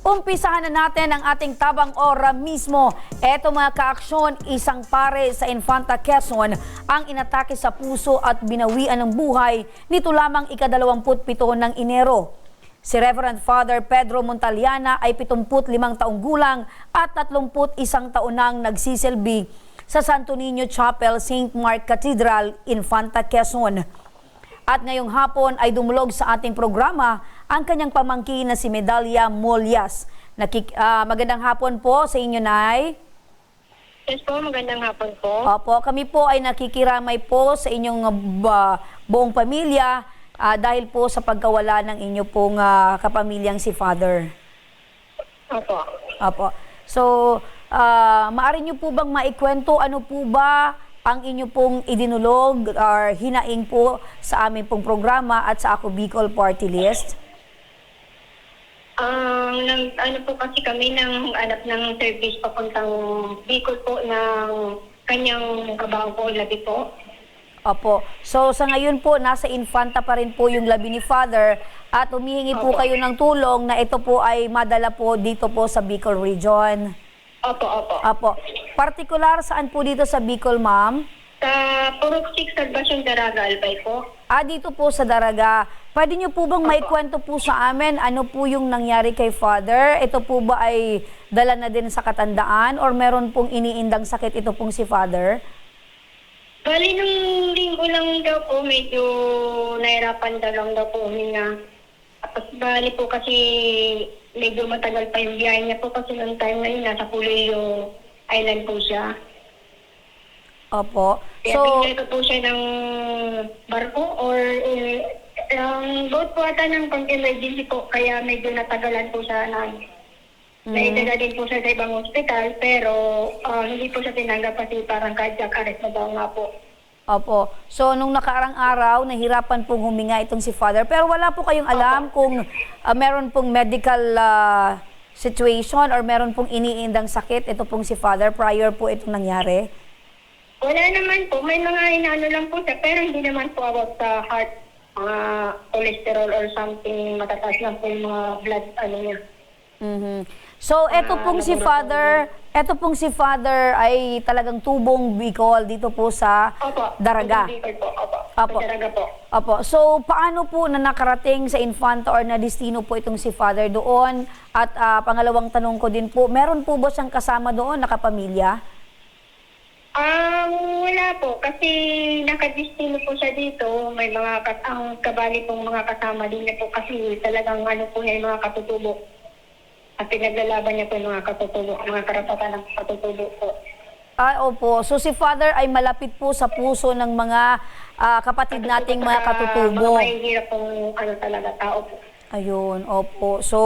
Umpisahan na natin ang ating tabang ora mismo. Eto mga kaaksyon, isang pare sa Infanta Quezon ang inatake sa puso at binawian ng buhay nito lamang ikadalawamput-pito ng Enero. Si Reverend Father Pedro Montaliana ay 75 taong gulang at 31 taon nang nagsisilbi sa Santo Niño Chapel, St. Mark Cathedral, Infanta Quezon. At ngayong hapon ay dumulog sa ating programa ang kanyang pamangkin na si Medalia Molyas. Nakik- ah, magandang hapon po sa inyo, Nay. Yes po, magandang hapon po. Opo, kami po ay nakikiramay po sa inyong ah, buong pamilya ah, dahil po sa pagkawala ng inyo pong ah, kapamilyang si Father. Opo. Opo. So, ah, maaari niyo po bang maikwento ano po ba ang inyo pong idinulog or hinaing po sa aming pong programa at sa Ako Bicol Party List? Ang nang, ano po kasi kami nang hanap ng service papuntang Bicol po ng kanyang kabaong po, labi po. Opo. So sa ngayon po, nasa infanta pa rin po yung labi ni Father at humihingi po Opo. kayo ng tulong na ito po ay madala po dito po sa Bicol Region. Opo, opo. Opo. Partikular saan po dito sa Bicol, ma'am? Sa Purok 6, Salvation Daraga, Albay po. Ah, dito po sa Daraga. Pwede niyo po bang maikwento po sa amin ano po yung nangyari kay Father? Ito po ba ay dala na din sa katandaan or meron pong iniindang sakit ito pong si Father? Bali, nung linggo lang daw po, medyo nahirapan daw lang daw po huminga. Tapos bali po kasi medyo matagal pa yung biyahe niya po kasi nung time na yun, nasa Puliyo Island po siya. Opo. Kaya So, so, po siya ng barko or eh, ang boat po ata ng pang-emergency po kaya medyo natagalan po siya na Mm. naidala din po siya sa ibang hospital pero ah, hindi po siya tinanggap kasi parang cardiac arrest na daw nga po. Opo. So, nung nakaarang araw, nahirapan pong huminga itong si Father. Pero wala po kayong alam kung ah, meron pong medical ah, situation or meron pong iniindang sakit ito pong si Father prior po itong nangyari? Wala naman po, may mga inaano lang po siya pero hindi naman po about sa heart, mga cholesterol or something matataas lang po yung mga blood ano niya. Mhm. So, eto Ah, pong si nagulot Father, eto pong si Father ay talagang tubong Bicol dito po sa Opo. Daraga. Bicol po, opo. Opo. Sa Daraga po. Opo. So, paano po na nakarating sa Infanta or na destino po itong si Father doon? At ah, pangalawang tanong ko din po, meron po ba siyang kasama doon, nakapamilya? Um, wala po. Kasi nakadistino po siya dito. May mga kat ang kabali pong mga kasama din niya po kasi talagang ano po niya yung mga katutubo. At pinaglalaban niya po yung mga katutubo, mga karapatan ng katutubo po. Ah, opo. So, si Father ay malapit po sa puso ng mga ah, kapatid nating mga katutubo. Mga mahihirap pong ano talaga tao po. Ayun, opo. So,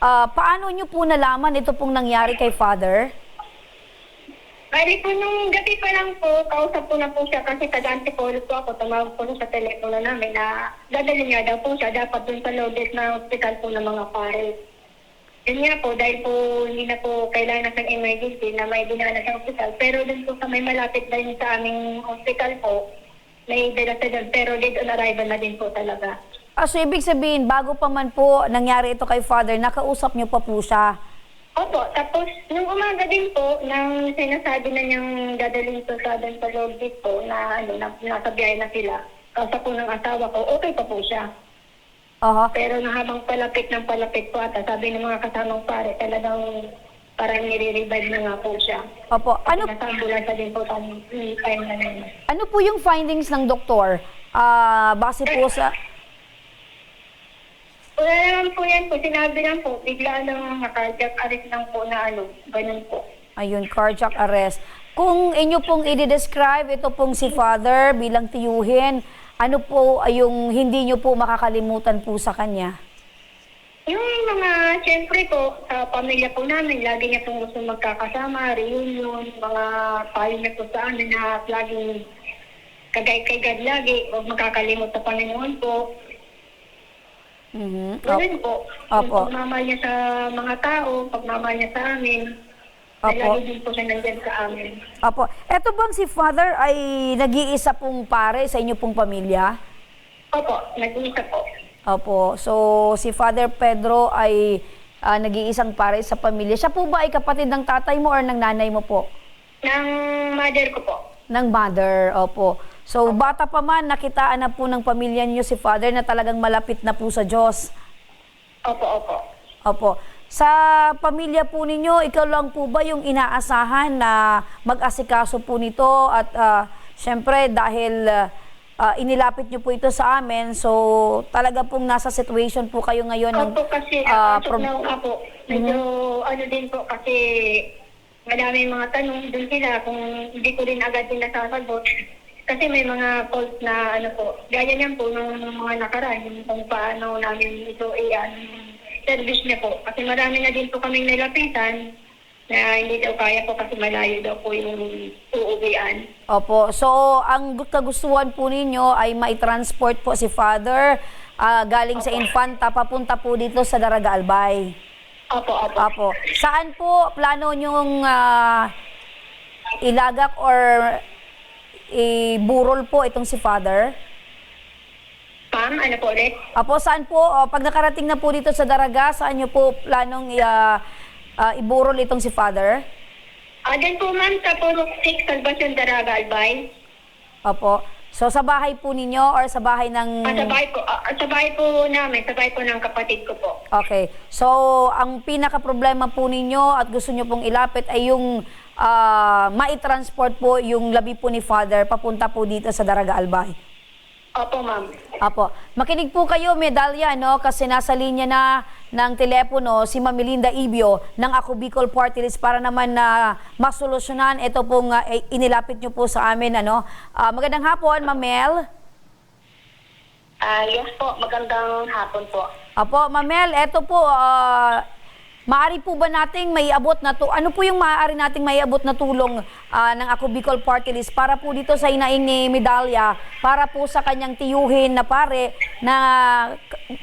ah, paano niyo po nalaman ito pong nangyari kay Father? Bali po nung gabi pa lang po, kausap ko na po siya kasi taga-antipolo po ako, tumawag po sa telepono namin na dadalhin niya daw po siya dapat dun sa loaded na hospital po ng mga pare. Yun nga po, dahil po hindi na po kailangan ng emergency na may dinala sa hospital. Pero dun po sa may malapit din sa aming hospital po, may dala sa dun. Pero dead on arrival na din po talaga. Ah, so, ibig sabihin, bago pa man po nangyari ito kay Father, nakausap niyo pa po siya. Opo, tapos nung umaga din po, nang sinasabi na niyang dadalhin to sa sa Lourdes po na ano, na, nasa biyahe na sila. Kasi po ng asawa ko, okay pa po siya. Aha. Pero na habang palapit ng palapit po ata, sabi ng mga kasamang pare, talagang parang nire-revive na nga po siya. Opo. Ano, Nasa ambulansya din po tam, yung time na yun. ano po yung findings ng doktor? Ah, base po sa... Wala naman po yan po, sinabi lang po, bigla lang cardiac arrest lang po na ano, ganun po. Ayun, cardiac arrest. Kung inyo pong i-describe ito pong si Father bilang tiyuhin, ano po yung hindi nyo po makakalimutan po sa kanya? Yung mga, siyempre po, sa pamilya po namin, lagi niya pong gusto magkakasama, reunion, mga payo niya po sa amin na laging kagay kay God lagi, huwag magkakalimot sa Panginoon po. Mhm. Ganun po. Opo. Yung pagmamahal niya sa mga tao, pagmamahal niya sa amin, Opo. lagi din po siya nandyan sa amin. Opo. Eto bang si Father ay nag-iisa pong pare sa inyo pong pamilya? Opo, nag-iisa po. Opo. So, si Father Pedro ay ah, nag-iisang pare sa pamilya. Siya po ba ay kapatid ng tatay mo or ng nanay mo po? Ng mother ko po. Ng mother, opo. So, bata pa man, nakitaan na po ng pamilya niyo si father na talagang malapit na po sa Diyos. Opo, opo. Opo. Sa pamilya po ninyo, ikaw lang po ba yung inaasahan na mag-asikaso po nito? At ah, syempre, dahil ah, ah, inilapit niyo po ito sa amin, so talaga pong nasa situation po kayo ngayon ng Opo kasi uh, prob- na nga po. Medyo ano din po kasi madami mga tanong dun sila kung hindi ko rin agad din nasasagot. Kasi may mga calls na ano po, gaya niyan po nung mga nakaraan, yung kung paano namin ito yung service niya po. Kasi marami na din po kaming nilapitan na hindi daw kaya po kasi malayo daw po yung uuwian. Opo. So, ang gu- kagustuhan po ninyo ay mai-transport po si father ah, galing sa Infanta papunta po dito sa Daraga Albay. Opo, opo. Apo. Saan po plano nyong ah, ilagak or iburol po itong si father? Ma'am, ano po ulit? Apo, saan po, oh, pag nakarating na po dito sa Daraga, saan nyo po planong ah, ah, iburol itong si father? Ah, dyan po ma'am sa Purok 6, Salvacion Daraga, Albay. Opo. So, sa bahay po ninyo or sa bahay ng... Ah, sa bahay po, ah, sa bahay po namin, sa bahay po ng kapatid ko po. Okay. So, ang pinaka-problema po ninyo at gusto nyo pong ilapit ay yung ah, mai-transport po yung labi po ni Father papunta po dito sa Daraga Albay. Opo, ma'am. Apo. Makinig po kayo, medalya, no? Kasi nasa linya na ng telepono si Ma'am Melinda Ibio ng Ako Bicol Party List para naman na masolusyonan ito pong eh, inilapit nyo po sa amin, ano? Ah, magandang hapon, Ma'am Mel. Ah, yes po, magandang hapon po. Apo, Mamel, eto po, ah, maari po ba nating may abot na to? Ano po yung maaari nating may abot na tulong ah, ng Ako Bicol Party List para po dito sa inaing ni Medalya, para po sa kanyang tiyuhin na pare na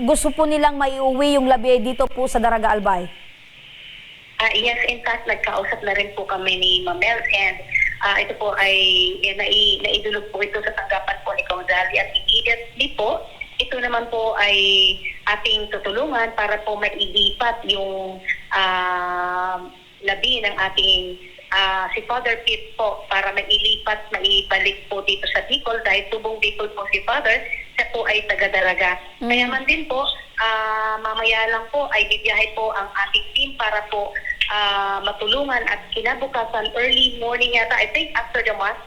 gusto po nilang maiuwi yung labi dito po sa Daraga Albay? Ah, yes, in fact, nagkausap na rin po kami ni Mamel and ah, ito po ay eh, nai, naidulog po ito sa tanggapan po ni Kong Zali at immediately po, ito naman po ay ating tutulungan para po mailipat yung ah, labi ng ating ah, si Father Pete po para mailipat, maibalik po dito sa Bicol dahil tubong Bicol po si Father, siya po ay taga-daraga. Kaya man din po, ah, mamaya lang po ay bibiyahe po ang ating team para po ah, matulungan at kinabukasan early morning yata, I think after the mass,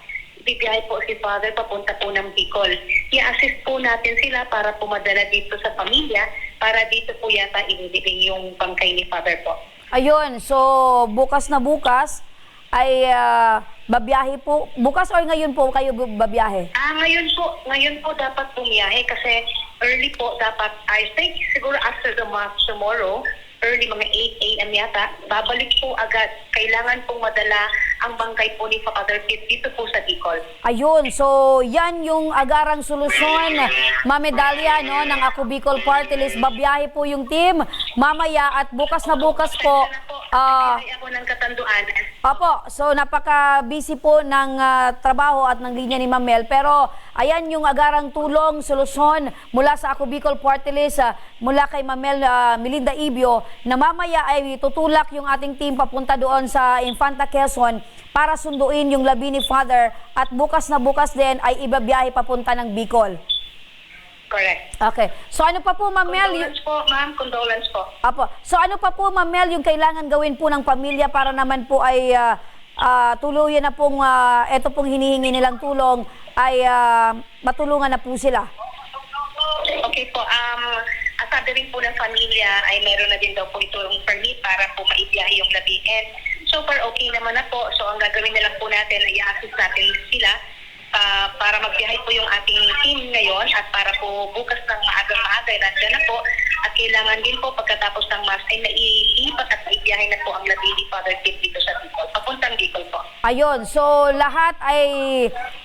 bibiyahe po si Father papunta po ng Bicol. I-assist po natin sila para pumadala dito sa pamilya para dito po yata inilibing yung bangkay ni Father po. Ayun, so bukas na bukas ay ah, babiyahe po. Bukas or ngayon po kayo babiyahe? Ah, ngayon po, ngayon po dapat bumiyahe kasi early po dapat, I think siguro after the mass tomorrow, early mga 8 a.m. yata, babalik po agad. Kailangan pong madala ang bangkay po ni Father Pete dito po sa Bicol. Ayun, so yan yung agarang solusyon, mamedalya no, ng Ako Bicol Party List. Babiyahe po yung team mamaya at bukas na bukas po. Nagbibigay ako ng katanduan. Opo, so napaka-busy po ng ah, trabaho at ng linya ni Mamel. Pero ayan yung agarang tulong, solusyon mula sa Ako Bicol Party List, ah, mula kay Mamel ah, Melinda Ibio, na mamaya ay tutulak yung ating team papunta doon sa Infanta Quezon para sunduin yung labi ni Father at bukas na bukas din ay ibabiyahe papunta ng Bicol. Correct. Okay. So ano pa po, Mamel? Y- Condolence po, ma'am. Condolence po. Apo. So ano pa po, Ma'am Mel, yung kailangan gawin po ng pamilya para naman po ay ah, ah, tuluyan na pong ah, eto pong hinihingi nilang tulong ay ah, matulungan na po sila. Okay po, um, sabi rin po ng pamilya ay meron na din daw po itong permit para po maibiyahe yung labi. And so far okay naman na po. So ang gagawin na lang po natin ay i-assist natin sila ah, para magbiyahe po yung ating team ngayon at para po bukas ng maaga-maaga nandiyan na po. At kailangan din po pagkatapos ng mass ay nailipat at maibiyahe na po ang labi ni Father Tim dito sa Bicol. Papuntang Bicol po. Ayun, so lahat ay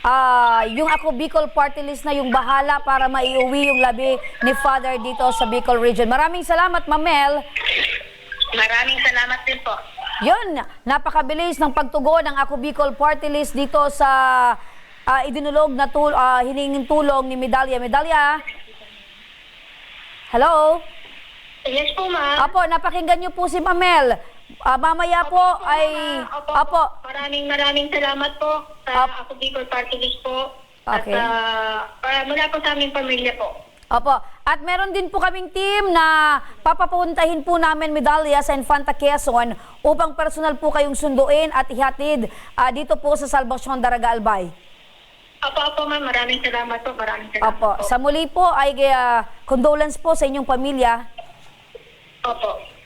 ah, yung ako Bicol Party List na yung bahala para maiuwi yung labi ni Father dito sa Bicol Region. Maraming salamat, Ma'am Mel. Maraming salamat din po. Yun, napakabilis ng pagtugon ng Ako Bicol Party List dito sa ah, idinulog na tul ah, hiningin tulong ni Medalya. Medalya? Hello? Yes po, ma'am. Apo, napakinggan niyo po si Mamel. Ah, mamaya po ay... Opo, Apo, Maraming maraming salamat po sa Opo. Ako Bicol Party List po. Okay. At ah, para mula po sa aming pamilya po. Opo. At meron din po kaming team na papapuntahin po namin medalya sa Infanta Quezon upang personal po kayong sunduin at ihatid ah, dito po sa Salvacion Daraga Albay. Opo, opo, ma'am. Maraming salamat po. Maraming salamat Opo. po. Sa muli po ay ah, condolence po sa inyong pamilya. Opo.